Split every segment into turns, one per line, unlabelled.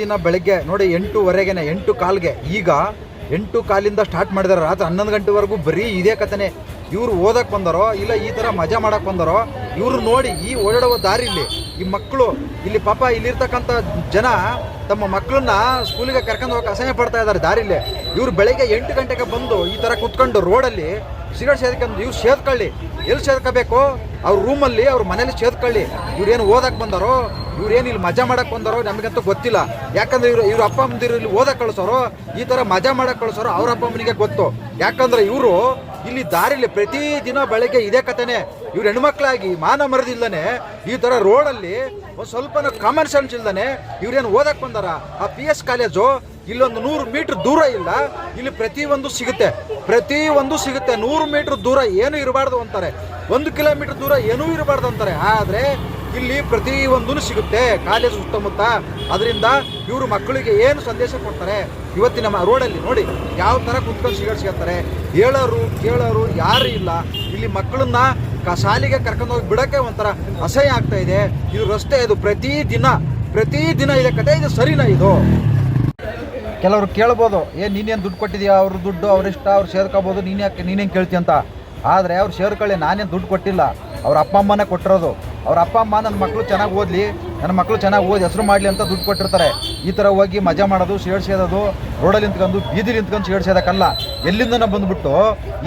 ದಿನ ಬೆಳಗ್ಗೆ ನೋಡಿ ಎಂಟೂವರೆಗೆನೆ, ಎಂಟು ಕಾಲ್ಗೆ. ಈಗ ಎಂಟು ಕಾಲಿಂದ ಸ್ಟಾರ್ಟ್ ಮಾಡಿದಾರೆ. ರಾತ್ರಿ ಹನ್ನೊಂದು ಗಂಟೆವರೆಗೂ ಬರೀ ಇದೇ ಕಥನೆ. ಇವ್ರು ಓದಕ್ಕೆ ಬಂದರೋ ಇಲ್ಲ ಈ ಥರ ಮಜಾ ಮಾಡಕ್ಕೆ ಬಂದರೋ, ಇವ್ರು ನೋಡಿ ಈ ಓಡಾಡುವ ಇಲ್ಲಿ ಈ ಮಕ್ಕಳು, ಇಲ್ಲಿ ಪಾಪ ಇಲ್ಲಿರ್ತಕ್ಕಂಥ ಜನ ತಮ್ಮ ಮಕ್ಕಳನ್ನ ಸ್ಕೂಲಿಗೆ ಕರ್ಕೊಂಡು ಹೋಗಕ್ಕೆ ಅಸಹ್ಯ ಪಡ್ತಾ ಇದ್ದಾರೆ ದಾರಿಲಿ. ಇವ್ರು ಬೆಳಗ್ಗೆ ಎಂಟು ಗಂಟೆಗೆ ಬಂದು ಈ ಥರ ಕುತ್ಕೊಂಡು ರೋಡಲ್ಲಿ ಸಿಗರೇಟ್ ಸೇದ್ಕೊಂಡು ಇವ್ರು ಸೇದ್ಕೊಳ್ಳಿ. ಎಲ್ಲಿ ಸೇದ್ಕೋಬೇಕು? ಅವ್ರ ರೂಮಲ್ಲಿ ಅವ್ರ ಮನೇಲಿ ಸೇದ್ಕೊಳ್ಳಿ. ಇವ್ರು ಏನು ಓದಕ್ಕೆ ಬಂದಾರೋ ಇವ್ರೇನು ಇಲ್ಲಿ ಮಜಾ ಮಾಡಕ್ಕೆ ಬಂದಾರೋ ನಮಗಂತೂ ಗೊತ್ತಿಲ್ಲ. ಯಾಕಂದ್ರೆ ಇವ್ರು ಇವ್ರ ಅಪ್ಪ ಅಮ್ಮಂದಿರು ಇಲ್ಲಿ ಓದಕ್ಕೆ ಕಳಿಸೋರು, ಈ ಥರ ಮಜಾ ಮಾಡಕ್ಕೆ ಕಳಿಸೋರು ಅವ್ರ ಅಪ್ಪ ಅಮ್ಮನಿಗೆ ಗೊತ್ತು. ಯಾಕಂದ್ರೆ ಇವರು ಇಲ್ಲಿ ದಾರಿಲಿ ಪ್ರತಿ ದಿನ ಬೆಳಗ್ಗೆ ಇದೇ ಕಥೆನೆ. ಇವ್ರು ಹೆಣ್ಮಕ್ಳಾಗಿ ಮಾನ ಮರದಿಲ್ಲನೆ ಈ ಥರ ರೋಡಲ್ಲಿ ಒಂದು ಸ್ವಲ್ಪ ಕಾಮನ್ ಸೆನ್ಸ್ ಇಲ್ದಾನೆ ಇವ್ರೇನು ಓದಕ್ಕೆ ಬಂದಾರ? ಆ ಪಿ ಎಸ್ ಕಾಲೇಜು ಇಲ್ಲೊಂದು ನೂರು ಮೀಟ್ರ್ ದೂರ ಇಲ್ಲ, ಇಲ್ಲಿ ಪ್ರತಿಯೊಂದು ಸಿಗುತ್ತೆ. ಪ್ರತಿಯೊಂದು ಸಿಗುತ್ತೆ. ನೂರು ಮೀಟ್ರ್ ದೂರ ಏನು ಇರಬಾರ್ದು ಅಂತಾರೆ. ಒಂದು ಕಿಲೋಮೀಟ್ರ್ ದೂರ ಏನೂ ಇರಬಾರ್ದು ಅಂತಾರೆ. ಆದರೆ ಇಲ್ಲಿ ಪ್ರತಿಯೊಂದೂ ಸಿಗುತ್ತೆ. ಕಾಲೇಜ್ ಸುತ್ತಮುತ್ತ. ಅದರಿಂದ ಇವರು ಮಕ್ಕಳಿಗೆ ಏನು ಸಂದೇಶ ಕೊಡ್ತಾರೆ? ಇವತ್ತಿನ ರೋಡಲ್ಲಿ ನೋಡಿ, ಯಾವ ಥರ ಕುತ್ಕೊಂಡು ಸಿಗರೇಟ್ ಸಿಗತ್ತಾರೆ. ಹೇಳೋರು, ಕೇಳೋರು ಯಾರು ಇಲ್ಲ. ಇಲ್ಲಿ ಮಕ್ಕಳನ್ನ ಕ, ಶಾಲೆಗೆ ಕರ್ಕೊಂಡು ಹೋಗಿ ಬಿಡೋಕ್ಕೆ ಒಂಥರ ಅಸಹ್ಯ ಆಗ್ತಾ ಇದೆ. ಇದು ರಸ್ತೆ, ಇದು ಪ್ರತಿ ದಿನ ಪ್ರತಿ ದಿನ ಇದೆ ಕತೆ. ಇದು ಸರಿನಾ ಇದು? ಕೆಲವರು ಕೇಳ್ಬೋದು, ಏ, ನೀನೇನು ದುಡ್ಡು ಕೊಟ್ಟಿದ್ಯಾ? ಅವ್ರ ದುಡ್ಡು ಅವ್ರಿಷ್ಟ ಅವ್ರು ಸೇರ್ಕೋಬೋದು. ನೀನು ಯಾಕೆ, ನೀನೇನು ಕೇಳ್ತಿ ಅಂತ. ಆದರೆ ಅವ್ರು ಸೇರ್ಕೊಳ್ಳಿ, ನಾನೇನು ದುಡ್ಡು ಕೊಟ್ಟಿಲ್ಲ. ಅವ್ರ ಅಪ್ಪ, ಅಮ್ಮನೇ ಕೊಟ್ಟಿರೋದು. ಅವ್ರ ಅಪ್ಪ, ಅಮ್ಮ ನನ್ನ ಮಕ್ಕಳು ಚೆನ್ನಾಗಿ ಓದಲಿ ನನ್ನ ಮಕ್ಕಳು ಚೆನ್ನಾಗಿ ಓದಿ ಹೆಸರು ಮಾಡಲಿ ಅಂತ ದುಡ್ಡು ಕೊಟ್ಟಿರ್ತಾರೆ. ಈ ಥರ ಹೋಗಿ ಮಜಾ ಮಾಡೋದು ಶೇಡ್ ಸೇದೋದು ರೋಡಲ್ಲಿ ನಿಂತ್ಕೊಂಡು, ಬೀದಿಲಿ ನಿಂತ್ಕೊಂಡು ಶೇಡ್ ಸೇದಕ್ಕಲ್ಲ ಎಲ್ಲಿಂದನ ಬಂದುಬಿಟ್ಟು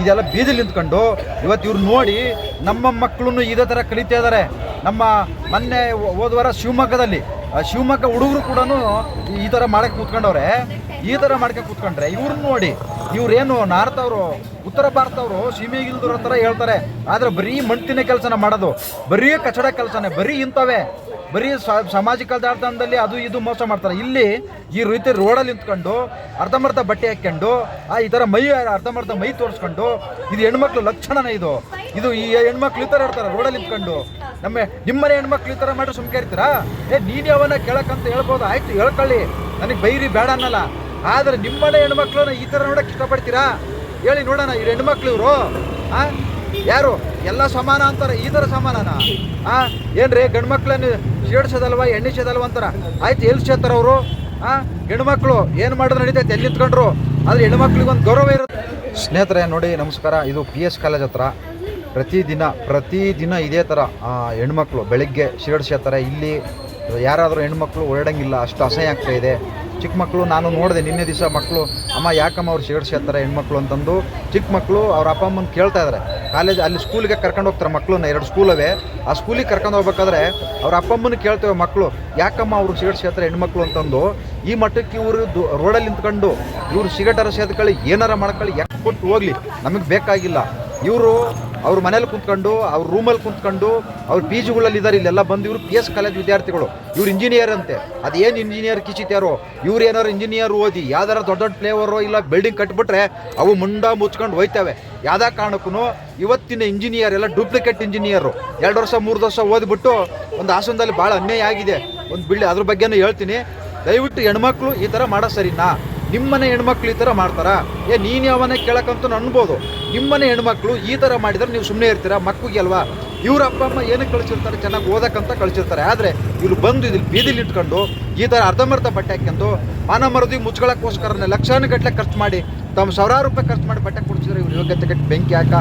ಇದೆಲ್ಲ ಬೀದಿಲಿ ನಿಂತ್ಕೊಂಡು ಇವತ್ತು ಇವ್ರು ನೋಡಿ ನಮ್ಮ ಮಕ್ಕಳನ್ನು ಇದೇ ಥರ ಕಲಿತಾ ಇದ್ದಾರೆ ನಮ್ಮ ಮೊನ್ನೆ ಹೋದ್ವಾರ ಶಿವಮೊಗ್ಗದಲ್ಲಿ, ಆ ಶಿವಮೊಗ್ಗ ಹುಡುಗರು ಕೂಡ ಈ ಥರ ಮಾಡೋಕ್ಕೆ ಕೂತ್ಕೊಂಡವ್ರೆ. ಈ ಥರ ಮಾಡ್ಕೊಂಡು ಕೂತ್ಕೊಂಡ್ರೆ ಇವ್ರನ್ನ ನೋಡಿ ಇವ್ರೇನು ನಾರ್ತ್ ಅವರು ಉತ್ತರ ಭಾರತ ಅವರು ಸೀಮೆಗಿಲ್ದವ್ರ ಹೇಳ್ತಾರೆ. ಆದರೆ ಬರೀ ಮಣ್ತಿನ ಕೆಲಸನ ಮಾಡೋದು. ಬರೀ ಕಚಡ ಕೆಲಸನೇ, ಬರೀ ಇಂಥವೇ. ಬರೀ ಸಾಮಾಜಿಕ ಜಾಲತಾಣದಲ್ಲಿ ಅದು ಇದು ಮೋಸ ಮಾಡ್ತಾರೆ. ಇಲ್ಲಿ ಈ ರೀತಿ ರೋಡಲ್ಲಿ ನಿಂತ್ಕೊಂಡು, ಅರ್ಧಂಬರ್ಧ ಬಟ್ಟೆ ಹಾಕ್ಕೊಂಡು, ಆ ಈ ಥರ ಮೈ ಅರ್ಧಮರ್ಧ ಮೈ ತೋರಿಸ್ಕೊಂಡು, ಇದು ಹೆಣ್ಮಕ್ಳು ಲಕ್ಷಣನೇ ಇದು. ಇದು ಈ ಹೆಣ್ಮಕ್ಳು ಈ ಥರ ಇರ್ತಾರೆ ರೋಡಲ್ಲಿ ನಿಂತ್ಕೊಂಡು. ನಮ್ಮ ನಿಮ್ಮನೆ ಹೆಣ್ಮಕ್ಳು ಈ ಥರ ಮಾಡಿ ಸುಮ್ಕೆ ಇರ್ತೀರಾ? ಏ, ನೀನು ಯಾವನ್ನ ಕೇಳಕ್ಕಂತ ಹೇಳ್ಬೋದು? ಆಯ್ತು, ಹೇಳ್ಕೊಳ್ಳಿ. ನನಗೆ ಬೈರಿ ಬೇಡ ಅನ್ನಲ್ಲ. ಆದರೆ ನಿಮ್ಮನೆ ಹೆಣ್ಮಕ್ಳನ್ನ ಈ ಥರ ನೋಡೋಕೆ ಇಷ್ಟಪಡ್ತೀರಾ? ಹೇಳಿ ನೋಡೋಣ ಇವ್ರು ಹೆಣ್ಮಕ್ಳು ಇವರು. ಆ? ಯಾರು? ಎಲ್ಲ ಸಮಾನ ಅಂತಾರೆ, ಈ ಥರ ಸಮಾನನ? ಆ? ಏನ್ರಿ ಗಂಡು ಮಕ್ಳನ್ನ ಸೇಡ್ಸೋದಲ್ವ ಎಣ್ಣೆ ಸೇದಲ್ವ ಅಂತಾರ? ಆಯ್ತು ಎಲ್ಲಿ ಸೇರ್ತಾರೆ ಅವರು? ಆ? ಹೆಣ್ಮಕ್ಳು, ಏನು ಮಾಡಿದ್ರು ನಡೀತೈತೆ ಎಲ್ಲಿ ನಿಂತ್ಕೊಂಡ್ರು ಆದರೆ ಹೆಣ್ಮಕ್ಳಿಗೊಂದು ಗೌರವ ಇರುತ್ತೆ. ಸ್ನೇಹಿತರೆ, ನೋಡಿ, ನಮಸ್ಕಾರ. ಇದು ಪಿ ಎಸ್ ಕಾಲೇಜ್ ಹತ್ರ. ಪ್ರತಿದಿನ ಪ್ರತಿದಿನ ಇದೇ ಥರ ಹೆಣ್ಮಕ್ಳು ಬೆಳಿಗ್ಗೆ ಶಿರಡ್ ಸೇರ್ತಾರೆ ಇಲ್ಲಿ ಯಾರಾದರೂ ಹೆಣ್ಮಕ್ಳು ಓಡಾಡಂಗಿಲ್ಲ, ಅಷ್ಟು ಅಸಹ್ಯ ಆಗ್ತಾಯಿದೆ ಚಿಕ್ಕ ಮಕ್ಕಳು ನಾನು ನೋಡಿದೆ ನಿನ್ನೆ ದಿವಸ ಮಕ್ಕಳು, ಅಮ್ಮ, ಯಾಕಮ್ಮ ಅವ್ರು ಶಿರಡ್ ಸೇರ್ತಾರೆ ಹೆಣ್ಮಕ್ಳು? ಅಂತಂದು ಚಿಕ್ಕ ಮಕ್ಕಳು ಅವ್ರ ಅಪ್ಪ ಅಮ್ಮನ ಕೇಳ್ತಾ ಇದ್ದಾರೆ ಕಾಲೇಜ್ ಅಲ್ಲಿ ಸ್ಕೂಲಿಗೆ ಕರ್ಕೊಂಡು ಹೋಗ್ತಾರೆ ಮಕ್ಕಳನ್ನ ಎರಡು ಸ್ಕೂಲವೇ. ಆ ಸ್ಕೂಲಿಗೆ ಕರ್ಕೊಂಡು ಹೋಗ್ಬೇಕಾದ್ರೆ ಅವ್ರ ಅಪ್ಪ ಅಮ್ಮನ ಕೇಳ್ತೇವೆ ಮಕ್ಕಳು, ಯಾಕಮ್ಮ ಅವರು ಸಿಗರೇಟ್ ಸೇರ್ತಾರೆ ಹೆಣ್ಮಕ್ಳು? ಅಂತಂದು ಈ ಮಟ್ಟಕ್ಕೆ ಇವರು ರೋಡಲ್ಲಿ ನಿಂತ್ಕೊಂಡು ಇವರು ಸಿಗಟಾರ ಸೇದ್ಕೊಳ್ಳಿ, ಏನಾರ ಮಾಡ್ಕೊಳ್ಳಿ, ಯಾಕೆ ಕೊಟ್ಟು ಹೋಗ್ಲಿ? ನಮಗೆ ಬೇಕಾಗಿಲ್ಲ. ಇವರು ಅವ್ರ ಮನೇಲಿ ಕುಂತ್ಕೊಂಡು, ಅವ್ರ ರೂಮಲ್ಲಿ ಕುಂತ್ಕೊಂಡು, ಅವ್ರ ಪಿ ಜಿಗಳಲ್ಲಿ ಇದ್ದಾರೆ ಇಲ್ಲೆಲ್ಲ ಬಂದು ಇವರು ಪಿ ಎಸ್ ಕಾಲೇಜ್ ವಿದ್ಯಾರ್ಥಿಗಳು. ಇವ್ರು ಇಂಜಿನಿಯರ್ ಅಂತೆ. ಅದೇನು ಇಂಜಿನಿಯರ್ ಕಿಚಿತ್ಯಾರೋ? ಇವ್ರು ಏನಾರು ಇಂಜಿನಿಯರ್ ಓದಿ, ಯಾವ್ದಾರ ದೊಡ್ಡ ದೊಡ್ಡ ಫ್ಲೇವರು ಇಲ್ಲ ಬಿಲ್ಡಿಂಗ್ ಕಟ್ಬಿಟ್ರೆ ಅವು ಮುಂಡ ಮುಚ್ಕೊಂಡು ಹೋಯ್ತವೆ. ಯಾವ್ದಾ ಕಾರಣಕ್ಕೂ ಇವತ್ತಿನ ಇಂಜಿನಿಯರ್ ಎಲ್ಲ ಡೂಪ್ಲಿಕೇಟ್ ಇಂಜಿನಿಯರು ಎರಡು ವರ್ಷ, ಮೂರು ವರ್ಷ ಓದಿಬಿಟ್ಟು ಒಂದು ಹಾಸನದಲ್ಲಿ ಭಾಳ ಅನ್ಯಾಯ ಆಗಿದೆ. ಒಂದು ಬಿಲ್ಡಿ ಅದ್ರ ಬಗ್ಗೆನೂ ಹೇಳ್ತೀನಿ. ದಯವಿಟ್ಟು ಹೆಣ್ಮಕ್ಳು ಈ ಥರ ಮಾಡೋ ಸರಿನಾ? ನಿಮ್ಮನೆ ಹೆಣ್ಮಕ್ಳು ಈ ಥರ ಮಾಡ್ತಾರಾ? ಏ, ನೀನು ಯಾವನೇ ಕೇಳಕ್ಕಂತೂ ಅನ್ಬೋದು. ನಿಮ್ಮನೆ ಹೆಣ್ಮಕ್ಳು ಈ ಥರ ಮಾಡಿದರೆ ನೀವು ಸುಮ್ಮನೆ ಇರ್ತೀರಾ? ಮಕ್ಕಳಿಗೆ ಅಲ್ವಾ? ಇವ್ರ ಅಪ್ಪ, ಅಮ್ಮ ಏನಕ್ಕೆ ಕಳಿಸಿರ್ತಾರೆ? ಚೆನ್ನಾಗಿ ಓದಕ್ಕಂತ ಕಳಿಸಿರ್ತಾರೆ. ಆದರೆ ಇವ್ರು ಬಂದು ಇಲ್ಲಿ ಬೀದಿಲಿ ಇಟ್ಕೊಂಡು ಈ ಥರ ಅರ್ಧಮರ್ಧ ಬಟ್ಟೆ ಹಾಕ್ಯಂದು ಮಾನ ಮರದಿ ಮುಚ್ಕೊಳ್ಳೋಕ್ಕೋಸ್ಕರನೇ ಲಕ್ಷಾನು ಗಟ್ಟಲೆ ಖರ್ಚು ಮಾಡಿ ತಮ್ಮ ಸಾವಿರಾರು ರೂಪಾಯಿ ಖರ್ಚು ಮಾಡಿ ಬಟ್ಟೆ ಕೊಡ್ಸಿದ್ರೆ ಇವ್ರು ಯೋಗ್ಯತೆ ಬೆಂಕಿ ಹಾಕ.